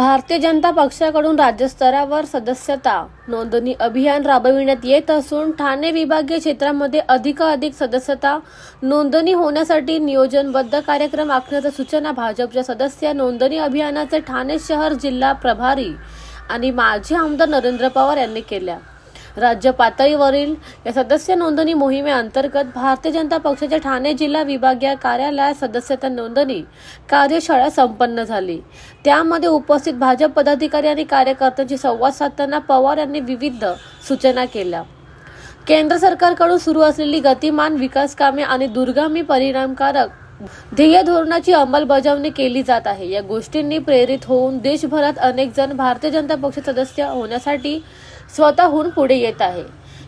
भारतीय जनता पक्षाकडून राज्यस्तरावर सदस्यता नोंदणी अभियान राबविण्यात येत असून ठाणे विभागीय क्षेत्रामध्ये अधिकाधिक सदस्यता नोंदणी होण्यासाठी नियोजनबद्ध कार्यक्रम आखण्याच्या सूचना भाजपच्या सदस्य नोंदणी अभियानाचे ठाणे शहर जिल्हा प्रभारी आणि माजी आमदार नरेंद्र पवार यांनी केल्या. राज्य पातळीवरील या सदस्य नोंदणी मोहिमेअंतर्गत भारतीय जनता पक्षाच्या ठाणे जिल्हा विभागीय कार्यालयात सदस्यता नोंदणी कार्यशाळा संपन्न झाली. त्यामध्ये उपस्थित भाजप पदाधिकारी आणि कार्यकर्त्यांशी संवाद साधताना पवार यांनी विविध सूचना केल्या. केंद्र सरकारकडून सुरू असलेली गतिमान विकास कामे आणि दुर्गामी परिणामकारक ध्येय धोरणाची अंमलबजावणी केली जात आहे. या गोष्टींनी प्रेरित होऊन देशभरात अनेक जण भारतीय जनता पक्ष सदस्य होण्यासाठी स्वतःहून पुढे येत आहे.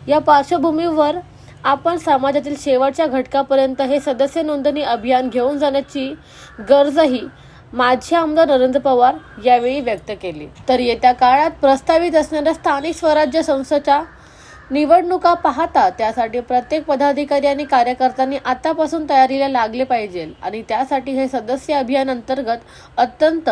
या पार्श्वभूमीवर आपण समाजातील शेवटच्या घटकापर्यंत हे सदस्य नोंदणी अभियान घेऊन जाण्याची गरजही माजी आमदार नरेंद्र पवार यावेळी व्यक्त केली. तर येत्या काळात प्रस्तावित असणाऱ्या स्थानिक स्वराज्य संस्थेच्या निवडणुका पाहता त्यासाठी प्रत्येक पदाधिकारी आणि कार्यकर्त्यांनी आतापासून तयारीला लागले पाहिजे आणि त्यासाठी हे सदस्य अभियान अंतर्गत अत्यंत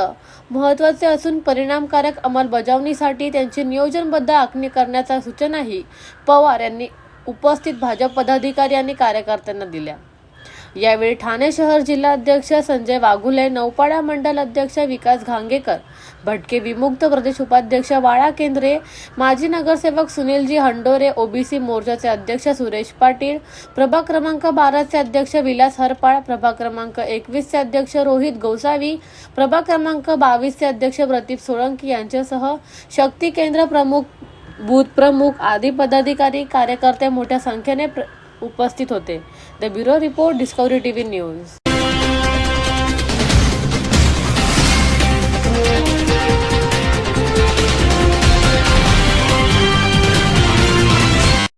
महत्त्वाचे असून परिणामकारक अंमलबजावणीसाठी त्यांची नियोजनबद्ध आखणी करण्याच्या सूचनाही पवार यांनी उपस्थित भाजप पदाधिकारी आणि कार्यकर्त्यांना दिल्या. यावेळी ठाणे शहर जिल्हाध्यक्ष संजय वाघुले नौपाडा मंडल अध्यक्ष विकास घांगेकर भटके विमुक्त प्रदेश उपाध्यक्ष बाळा केंद्रे माजी नगरसेवक सुनीलजी हंडोरे ओबीसी मोर्चाचे अध्यक्ष सुरेश पाटील प्रभाग क्रमांक बाराचे अध्यक्ष विलास हरपाळ प्रभाग क्रमांक एकवीसचे अध्यक्ष रोहित गोसावी प्रभाग क्रमांक बावीसचे अध्यक्ष प्रदीप सोळंकी यांच्यासह शक्ती केंद्र प्रमुख बूथ प्रमुख आदी पदाधिकारी कार्यकर्ते मोठ्या संख्येने प्र- उपस्थित होते. The bureau report Discovery T V news